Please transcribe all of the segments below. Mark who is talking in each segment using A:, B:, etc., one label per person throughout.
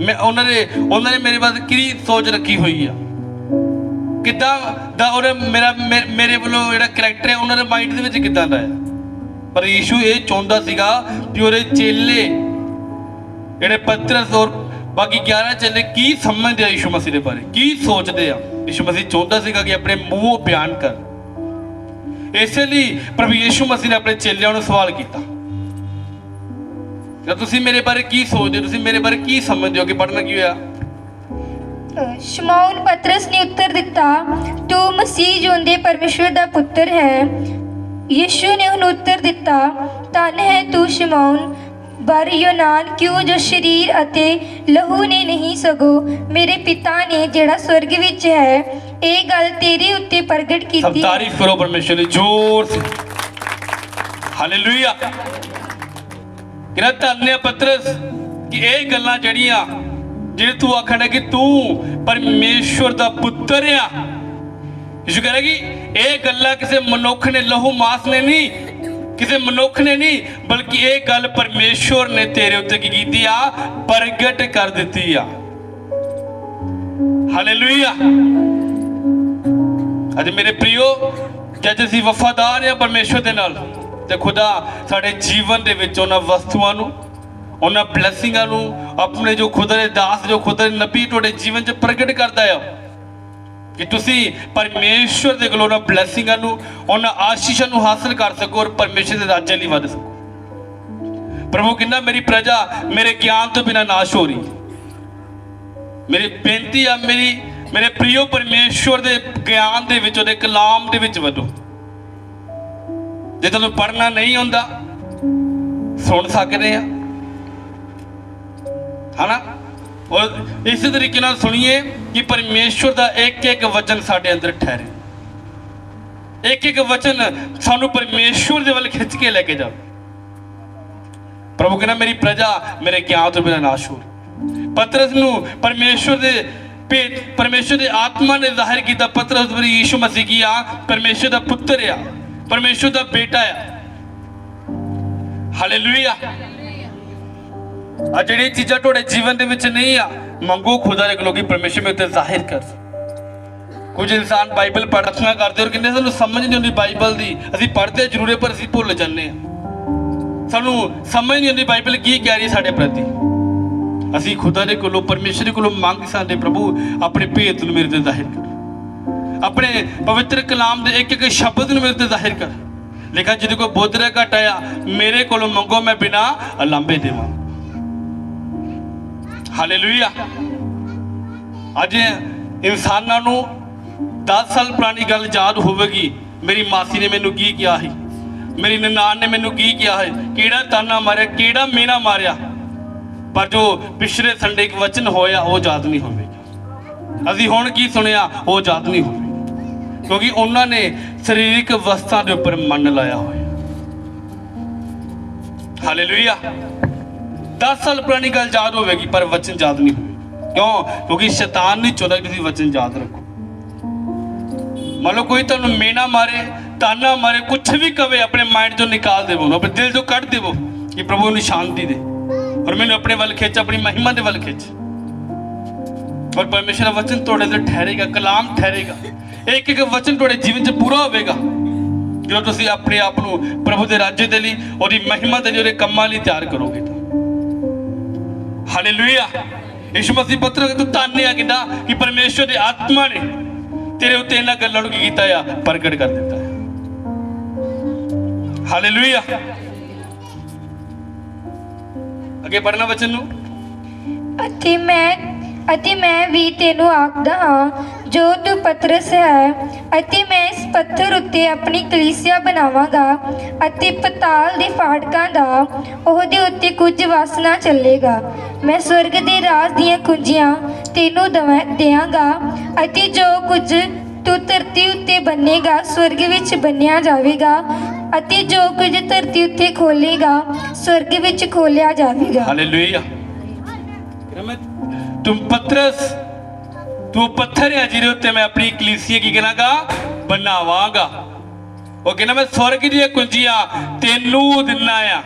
A: ਮੈਂ ਉਹਨਾਂ ਨੇ ਉਹਨਾਂ ਨੇ ਮੇਰੇ ਬਾਰੇ ਕਿਹੜੀ ਸੋਚ ਰੱਖੀ ਹੋਈ ਆ। ਕਿੱਦਾਂ ਦਾ ਉਹਨੇ ਮੇਰਾ, ਮੇ- ਮੇਰੇ ਵੱਲੋਂ ਜਿਹੜਾ ਕਰੈਕਟਰ ਹੈ, ਉਹਨਾਂ ਦੇ ਮਾਈਂਡ ਦੇ ਵਿੱਚ ਕਿੱਦਾਂ ਦਾ ਹੈ? ਪਰ ਯੀਸ਼ੂ ਇਹ ਚਾਹੁੰਦਾ ਸੀਗਾ ਕਿ ਉਹਦੇ ਚੇਲੇ, ਜਿਹੜੇ ਪਤਰਸ ਔਰ ਬਾਕੀ 11 ਚੇਲੇ ਕੀ ਸਮਝਦੇ ਆ ਯੀਸ਼ੂ ਮਸੀਹ ਦੇ ਬਾਰੇ? ਕੀ ਸੋਚਦੇ ਆ? ਯੀਸ਼ੂ ਮਸੀਹ ਚਾਹੁੰਦਾ ਸੀਗਾ ਕਿ ਆਪਣੇ ਮੂੰਹੋਂ ਬਿਆਨ ਕਰ ਇਸੇ ਲਈ ਪ੍ਰਭੂ ਯੀਸ਼ੂ ਮਸੀਹ ਨੇ ਆਪਣੇ ਚੇਲਿਆਂ ਨੂੰ ਸਵਾਲ ਕੀਤਾ। ਜਾਂ ਤੁਸੀਂ ਮੇਰੇ ਬਾਰੇ ਕੀ ਸੋਚਦੇ ਹੋ? ਤੁਸੀਂ ਮੇਰੇ ਬਾਰੇ ਕੀ ਸਮਝਦੇ ਹੋ ਕਿ ਪੜਨਾ ਕੀ ਹੋਇਆ?
B: ਸ਼ਮਾਉਨ ਪਤਰਸ ਨੇ ਉੱਤਰ ਦਿੱਤਾ ਤੂੰ ਮਸੀਹ ਜਿਉਂਦੇ ਪਰਮੇਸ਼ਵਰ ਦਾ ਪੁੱਤਰ ਹੈ। ਯਿਸੂ ਨੇ ਉਹਨੂੰ ਉੱਤਰ ਦਿੱਤਾ ਤਨ ਹੈ ਤੂੰ ਸ਼ਮਾਉਨ ਬਰ ਯੋਨਾਨ ਕਿਉਂ ਜੋ ਸਰੀਰ ਅਤੇ ਲਹੂ ਨੇ ਨਹੀਂ ਸਗੋ ਮੇਰੇ ਪਿਤਾ ਨੇ ਜਿਹੜਾ ਸਵਰਗ ਵਿੱਚ ਹੈ ਇਹ ਗੱਲ ਤੇਰੇ ਉੱਤੇ ਪ੍ਰਗਟ ਕੀਤੀ? ਸਭ
A: ਤਾਰੀਫ ਕਰੋ ਪਰਮੇਸ਼ਰ ਦੀ ਜ਼ੋਰ ਸੇ। ਹਾਲੇਲੂਇਆ ਕਿਰਾ ਧੰਨਿਆ ਪਤਰਸ ਕਿ ਇਹ ਗੱਲਾਂ ਜਿਹੜੀਆਂ ਜਿਹੜੇ ਤੂੰ ਆਖਣ ਕਿ ਤੂੰ ਪਰਮੇਸ਼ਵਰ ਦਾ ਪੁੱਤਰ ਆ। ਯਿਸੂ ਕਹਿੰਦਾ ਕਿ ਇਹ ਗੱਲਾਂ ਕਿਸੇ ਮਨੁੱਖ ਨੇ, ਲਹੂ ਮਾਸ ਨੇ ਨਹੀਂ, ਕਿਸੇ ਮਨੁੱਖ ਨੇ ਨਹੀਂ, ਬਲਕਿ ਇਹ ਗੱਲ ਪਰਮੇਸ਼ਵਰ ਨੇ ਤੇਰੇ ਉੱਤੇ ਕੀ ਕੀਤੀ ਆ, ਪ੍ਰਗਟ ਕਰ ਦਿੱਤੀ ਆ। ਹਾਲੇਲੂਇਆ ਅੱਜ ਮੇਰੇ ਪ੍ਰਿਓ ਜਦ ਅਸੀਂ ਵਫਾਦਾਰ ਆ ਪਰਮੇਸ਼ਵਰ ਦੇ ਨਾਲ। ਤੇ ਖੁਦਾ ਸਾਡੇ ਜੀਵਨ ਦੇ ਵਿੱਚ ਉਹਨਾਂ ਵਸਤੂਆਂ ਨੂੰ, ਉਹਨਾਂ ਬਲੇਸਿੰਗਾਂ ਨੂੰ ਆਪਣੇ ਜੋ ਖੁਦਾ ਦੇ ਦਾਸ, ਜੋ ਖੁਦਾ ਦੇ ਨਬੀ ਤੁਹਾਡੇ ਜੀਵਨ 'ਚ ਪ੍ਰਗਟ ਕਰਦਾ ਆ। ਕਿ ਤੁਸੀਂ ਪਰਮੇਸ਼ਵਰ ਦੇ ਕੋਲੋਂ ਉਹਨਾਂ ਬਲੇਸਿੰਗਾਂ ਨੂੰ, ਉਹਨਾਂ ਆਸ਼ੀਸ਼ਾਂ ਨੂੰ ਹਾਸਲ ਕਰ ਸਕੋ ਔਰ ਪਰਮੇਸ਼ਵਰ ਦੇ ਰਾਜ ਲਈ ਵਧ ਸਕੋ। ਪ੍ਰਭੂ ਕਹਿੰਦਾ ਮੇਰੀ ਪ੍ਰਜਾ ਮੇਰੇ ਗਿਆਨ ਤੋਂ ਬਿਨਾਂ ਨਾਸ਼ ਹੋ ਰਹੀ ਮੇਰੀ ਬੇਨਤੀ ਆ, ਮੇਰੀ, ਮੇਰੇ ਪ੍ਰਿਯੋ ਪਰਮੇਸ਼ਵਰ ਦੇ ਗਿਆਨ ਦੇ ਵਿੱਚ, ਉਹਦੇ ਕਲਾਮ ਦੇ ਵਿੱਚ ਵਧੋ। ਜੇ ਤੁਹਾਨੂੰ ਪੜ੍ਹਨਾ ਨਹੀਂ ਹੁੰਦਾ, ਸੁਣ ਸਕਦੇ ਆ। ਹਨਾ? ਔਰ ਇਸੇ ਤਰੀਕੇ ਨਾਲ ਸੁਣੀਏ ਕਿ ਪਰਮੇਸ਼ਵਰ ਦਾ ਇੱਕ ਇੱਕ ਵਚਨ ਸਾਡੇ ਅੰਦਰ ਠਹਿਰੇ। ਇੱਕ ਇੱਕ ਵਚਨ ਸਾਨੂੰ ਪਰਮੇਸ਼ਵਰ ਦੇ ਵੱਲ ਖਿੱਚ ਕੇ ਲੈ ਕੇ ਜਾਵੇ। ਪ੍ਰਭੂ ਕਹਿੰਦਾ, ਮੇਰੀ ਪ੍ਰਜਾ ਮੇਰੇ ਗਿਆਨ ਤੋਂ ਬਿਨਾਂ ਨਾਸ਼ ਹੋ ਰਹੀ ਪਤਰਸ ਨੂੰ ਪਰਮੇਸ਼ਵਰ ਦੇ ਭੇਤ ਪਰਮੇਸ਼ਵਰ ਦੀ ਆਤਮਾ ਨੇ ਜ਼ਾਹਿਰ ਕੀਤਾ, ਪਤਰਸ ਵੀ ਯੀਸ਼ੂ ਮਸੀਹ ਕੀ ਆ? ਪਰਮੇਸ਼ਵਰ ਦਾ ਪੁੱਤਰ ਆ। ਪਰਮੇਸ਼ਵਰ ਦਾ ਬੇਟਾ ਆ। ਹਾਲੇਲੂਇਆ ਆ ਜਿਹੜੀ ਚੀਜ਼ਾਂ ਤੁਹਾਡੇ ਜੀਵਨ ਦੇ ਵਿੱਚ ਨਹੀਂ ਆ, ਮੰਗੋ ਖੁਦਾ ਦੇ ਕੋਲੋਂ ਕਿ ਪਰਮੇਸ਼ਵਰ ਮੇਰੇ ਉੱਤੇ ਜ਼ਾਹਿਰ ਕਰ ਕੁਝ ਇਨਸਾਨ ਬਾਈਬਲ ਪੜ੍ਹਨਾ ਕਰਦੇ ਔਰ ਕਹਿੰਦੇ ਸਾਨੂੰ ਸਮਝ ਨਹੀਂ ਆਉਂਦੀ ਬਾਈਬਲ ਦੀ। ਅਸੀਂ ਪੜ੍ਹਦੇ ਜ਼ਰੂਰ ਪਰ ਅਸੀਂ ਭੁੱਲ ਜਾਂਦੇ ਆ। ਸਾਨੂੰ ਸਮਝ ਨਹੀਂ ਆਉਂਦੀ ਬਾਈਬਲ ਕੀ ਕਹਿ ਰਹੀ ਹੈ ਸਾਡੇ ਪ੍ਰਤੀ। ਅਸੀਂ ਖੁਦਾ ਦੇ ਕੋਲੋਂ, ਪਰਮੇਸ਼ਰ ਦੇ ਕੋਲੋਂ ਮੰਗ ਸਕਦੇ ਪ੍ਰਭੂ, ਆਪਣੇ ਭੇਤ ਨੂੰ ਮੇਰੇ ਤੇ ਜ਼ਾਹਿਰ ਕਰ। ਆਪਣੇ ਪਵਿੱਤਰ ਕਲਾਮ ਦੇ ਇੱਕ ਇੱਕ ਸ਼ਬਦ ਨੂੰ ਮੇਰੇ ਤੇ ਜ਼ਾਹਿਰ ਕਰ। ਲੇਕਿਨ ਜਿਹਦੇ ਕੋਈ ਬੋਧਰਾ ਘਟ ਆਇਆ, ਮੇਰੇ ਕੋਲੋਂ ਮੰਗੋ, ਮੈਂ ਬਿਨਾ ਅਲੰਬੇ ਦੇਵਾਂ। ਹਾਲੇਲੂਇਆ ਅੱਜ ਇਨਸਾਨਾਂ ਨੂੰ 10 ਸਾਲ ਪੁਰਾਣੀ ਗੱਲ ਯਾਦ ਹੋਵੇਗੀ। ਮੇਰੀ ਮਾਸੀ ਨੇ ਮੈਨੂੰ ਕੀ ਕਿਹਾ ਸੀ? ਮੇਰੀ ਨਨਾਣ ਨੇ ਮੈਨੂੰ ਕੀ ਕਿਹਾ ਹੈ ਕਿਹੜਾ ਤਾਨਾ ਮਾਰਿਆ, ਕਿਹੜਾ ਮੇਨਾ ਮਾਰਿਆ? ਪਰ ਜੋ ਪਿਛਲੇ ਸੰਡੇ ਇੱਕ ਵਚਨ ਹੋਇਆ, ਉਹ ਯਾਦ ਨਹੀਂ ਹੋਵੇਗਾ। ਅਸੀਂ ਹੁਣ ਕੀ ਸੁਣਿਆ? ਉਹ ਯਾਦ ਨਹੀਂ ਹੋਵੇਗਾ। ਕਿਉਂਕਿ ਉਹਨਾਂ ਨੇ ਸਰੀਰਕ ਅਵਸਥਾ ਦੇ ਉੱਪਰ ਮਨ ਲਾਇਆ ਹੋਇਆ। ਹਾਲੇਲੂਇਆ 10 ਸਾਲ ਪੁਰਾਣੀ ਗੱਲ ਯਾਦ ਹੋਵੇਗੀ, ਪਰ ਵਚਨ ਯਾਦ ਨਹੀਂ ਹੋਵੇਗਾ ਕਿਉਂ? ਕਿਉਂਕਿ ਸ਼ੈਤਾਨ ਨਹੀਂ ਚਾਹੁੰਦਾ ਕਿ ਤੁਸੀਂ ਵਚਨ ਯਾਦ ਰੱਖੋ। ਮੰਨ ਲਓ ਕੋਈ ਤੁਹਾਨੂੰ ਮੇਨਾ ਮਾਰੇ, ਤਾਨਾ ਮਾਰੇ ਕੁਝ ਵੀ ਕਵੇ, ਆਪਣੇ ਮਾਈਂਡ ਤੋਂ ਨਿਕਾਲ ਦੇਵੋ ਉਹਨੂੰ, ਆਪਣੇ ਦਿਲ ਤੋਂ ਕੱਢ ਦੇਵੋ ਕਿ ਪ੍ਰਭੂ ਨੂੰ ਸ਼ਾਂਤੀ ਦੇ। ਔਰ ਮੈਨੂੰ ਆਪਣੇ ਵੱਲ ਖਿੱਚ, ਆਪਣੀ ਮਹਿਮਾ ਦੇ ਵੱਲ ਖਿੱਚ। ਔਰ ਪਰਮੇਸ਼ਰ ਦਾ ਵਚਨ ਤੁਹਾਡੇ ਤੇ ਠਹਿਰੇਗਾ, ਕਲਾਮ ਠਹਿਰੇਗਾ। ਇੱਕ ਇੱਕ ਵਚਨ ਤੁਹਾਡੇ ਜੀਵਨ 'ਚ ਪੂਰਾ ਹੋਵੇਗਾ। ਜਦੋਂ ਤੁਸੀਂ ਆਪਣੇ ਆਪ ਨੂੰ ਪ੍ਰਭੂ ਦੇ ਰਾਜ ਦੇ ਲਈ, ਉਹਦੀ ਮਹਿਮਾ ਦੇ ਲਈ, ਉਹਦੇ ਕੰਮਾਂ ਲਈ ਤਿਆਰ ਕਰੋਗੇ ਹਾਲੇਲੂਇਆ ਯਿਸੂ ਮਸੀਹ ਪੁੱਤਰ ਤੂੰ ਧੰਨਿਆ ਕਿਦਾ ਕਿ ਪਰਮੇਸ਼ਰ ਦੇ ਆਤਮਾ ਨੇ ਤੇਰੇ ਉੱਤੇ ਇਹਨਾਂ ਗੱਲਾਂ ਨੂੰ ਕੀ ਕੀਤਾ ਆ? ਪ੍ਰਗਟ ਕਰ ਦਿੱਤਾ ਹੈ ਹਾਲੇਲੂਇਆ ਅੱਗੇ ਪੜਨਾ ਵਚਨ ਨੂੰ।
B: ਅਤੇ ਮੈਂ ਅਤੇ ਮੈਂ ਵੀ ਤੈਨੂੰ ਆਖਦਾ ਹਾਂ ਜੋ ਤੂੰ ਪਤਰਸ ਹੈ ਅਤੇ ਮੈਂ ਇਸ ਪੱਥਰ ਉੱਤੇ ਆਪਣੀ ਕਲੀਸਿਆ ਬਣਾਵਾਂਗਾ ਅਤੇ ਪਤਾਲ ਦੇ ਫਾਟਕਾਂ ਦਾ ਉਹਦੇ ਉੱਤੇ ਕੁਝ ਵਸਣਾ ਚੱਲੇਗਾ। ਮੈਂ ਸਵਰਗ ਦੇ ਰਾਜ ਦੀਆਂ ਕੁੰਜੀਆਂ ਤੈਨੂੰ ਦਵਾ ਦਿਆਂਗਾ ਅਤੇ ਜੋ ਕੁਝ ਤੂੰ ਧਰਤੀ ਉੱਤੇ ਬੰਨੇਗਾ ਸਵਰਗ ਵਿੱਚ ਬੰਨਿਆ ਜਾਵੇਗਾ ਅਤੇ ਜੋ ਕੁਝ ਧਰਤੀ ਉੱਤੇ ਖੋਲੇਗਾ ਸਵਰਗ ਵਿੱਚ ਖੋਲਿਆ ਜਾਵੇਗਾ।
A: ਹਾਲੇਲੂਇਆ ਤੁਮ ਪਤਰਸ ਤੂੰ ਪੱਥਰ ਹੈ ਜਿਹਦੇ ਉੱਤੇ ਮੈਂ ਆਪਣੀ ਕਲੀਸਿਆ ਕੀ ਕਰਾਂਗਾ ਬਣਾਵਾਂਗਾ। ਉਹ ਕਹਿੰਦਾ, ਮੈਂ ਸਵਰਗ ਦੀਆਂ ਕੁੰਜੀਆਂ ਤੈਨੂੰ ਦਿੰਨਾ ਆ।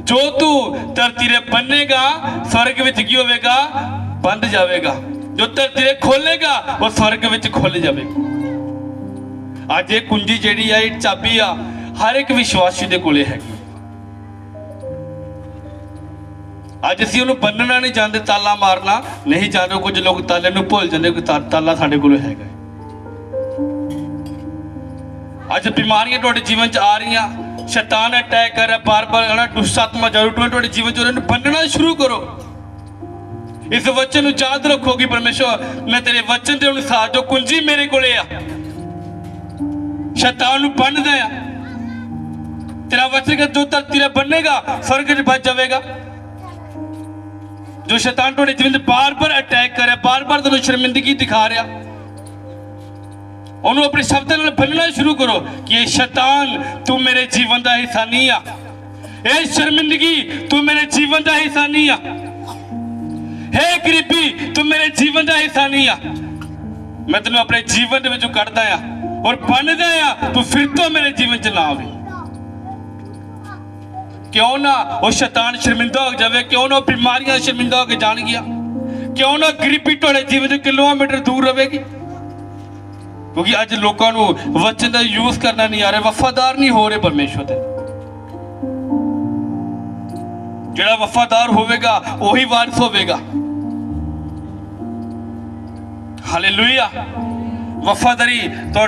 A: ਜੋ ਤੂੰ ਧਰਤੀ ਦੇ ਬੰਨੇਗਾ, ਸਵਰਗ ਵਿੱਚ ਕੀ ਹੋਵੇਗਾ? ਬੰਦ ਜਾਵੇਗਾ। ਜੋ ਧਰਤੀ ਦੇ ਖੋਲੇਗਾ ਉਹ ਸਵਰਗ ਵਿੱਚ ਖੁੱਲ ਜਾਵੇਗਾ। ਅੱਜ ਇਹ ਕੁੰਜੀ ਜਿਹੜੀ ਆ, ਇਹ ਚਾਬੀ ਆ, ਹਰ ਇੱਕ ਵਿਸ਼ਵਾਸੀ ਦੇ ਕੋਲੇ ਹੈਗੀ। ਅੱਜ ਅਸੀਂ ਉਹਨੂੰ ਬੰਨਣਾ ਨਹੀਂ ਜਾਣਦੇ ਤਾਲਾ ਮਾਰਨਾ ਨਹੀਂ ਜਾਣਦੇ ਕੁਝ ਲੋਕ ਤਾਲੇ ਨੂੰ ਭੁੱਲ ਜਾਂਦੇ ਕਿ ਤਾਲਾ ਸਾਡੇ ਕੋਲ ਹੈਗਾ। ਅੱਜ ਬਿਮਾਰੀਆਂ ਤੁਹਾਡੇ ਜੀਵਨ 'ਚ ਆ ਰਹੀਆਂ, ਸ਼ੈਤਾਨ ਅਟੈਕ ਕਰ ਰਿਹਾ, ਬਾਰ-ਬਾਰ ਹਨਾ ਦੁਸ਼ਟ ਜ਼ਰੂਰ ਤੁਹਾਡੇ ਜੀਵਨ 'ਚ ਉਹਨਾਂ ਨੂੰ ਬੰਨਣਾ ਸ਼ੁਰੂ ਕਰੋ। ਇਸ ਵਚਨ ਨੂੰ ਯਾਦ ਰੱਖੋ ਕਿ ਪਰਮੇਸ਼ਵਰ, ਮੈਂ ਤੇਰੇ ਵਚਨ ਦੇ ਅਨੁਸਾਰ ਜੋ ਕੁੰਜੀ ਮੇਰੇ ਕੋਲੇ ਆ, ਸ਼ੈਤਾਨ ਨੂੰ ਬੰਨਦਾ ਆ। ਤੇਰਾ ਵਚਨ ਕਿ ਜੋ ਧਰਤੀ ਤੇ ਬੰਨੇਗਾ, ਸਵਰਗ 'ਚ ਬਚ ਜਾਵੇਗਾ। ਜੋ ਸ਼ੈਤਾਨ ਤੁਹਾਡੇ ਜੀਵਨ 'ਚ ਬਾਰ-ਬਾਰ ਅਟੈਕ ਕਰ ਰਿਹਾ ਬਾਰ-ਬਾਰ ਤੁਹਾਨੂੰ ਸ਼ਰਮਿੰਦਗੀ ਦਿਖਾ ਰਿਹਾ। ਉਹਨੂੰ ਆਪਣੇ ਸ਼ਬਦਾਂ ਨਾਲ ਬੰਨਣਾ ਸ਼ੁਰੂ ਕਰੋ ਕਿ ਇਹ ਸ਼ੈਤਾਨ ਤੂੰ ਮੇਰੇ ਜੀਵਨ ਦਾ ਹਿੱਸਾ ਨਹੀਂ ਆ। ਇਹ ਸ਼ਰਮਿੰਦਗੀ ਤੂੰ ਮੇਰੇ ਜੀਵਨ ਦਾ ਹਿੱਸਾ ਨਹੀਂ ਆ। ਹੈ ਗਰੀਬੀ, ਤੂੰ ਮੇਰੇ ਜੀਵਨ ਦਾ ਹਿੱਸਾ ਨਹੀਂ ਆ। ਮੈਂ ਤੈਨੂੰ ਆਪਣੇ ਜੀਵਨ ਦੇ ਵਿੱਚੋਂ ਕੱਢਦਾ ਆ। ਔਰ ਬੰਨਦਾ ਆ, ਤੂੰ ਫਿਰ ਤੋਂ ਮੇਰੇ ਜੀਵਨ 'ਚ ਨਾ ਆਵੇ। ਕਿਉਂ ਨਾ ਉਹ ਸ਼ੈਤਾਨ ਸ਼ਰਮਿੰਦਾ ਹੋ ਜਾਵੇ? ਕਿਉਂ ਨਾ ਉਹ ਬਿਮਾਰੀਆਂ ਸ਼ਰਮਿੰਦਾ ਹੋ ਕੇ ਜਾਣਗੀਆਂ? ਕਿਉਂ ਨਾ ਗਰੀਬੀ ਤੁਹਾਡੇ ਜੀਵਨ ਤੋਂ ਕਿਲੋਮੀਟਰ ਦੂਰ ਰਹੇਗੀ? ਕਿਉਂਕਿ ਅੱਜ ਲੋਕਾਂ ਨੂੰ ਵਚਨ ਦਾ ਯੂਜ਼ ਕਰਨਾ ਨਹੀਂ ਆ ਰਿਹਾ, ਵਫਾਦਾਰ ਨਹੀਂ ਹੋ ਰਹੇ ਪਰਮੇਸ਼ਵਰ ਦੇ। ਜਿਹੜਾ ਵਫਾਦਾਰ ਹੋਵੇਗਾ, ਉਹੀ ਵਾਰਿਸ ਹੋਵੇਗਾ। ਹਾਲੇਲੂਇਆ ਵਫਾਦਾਰੀ ਤੁਹਾਡੇ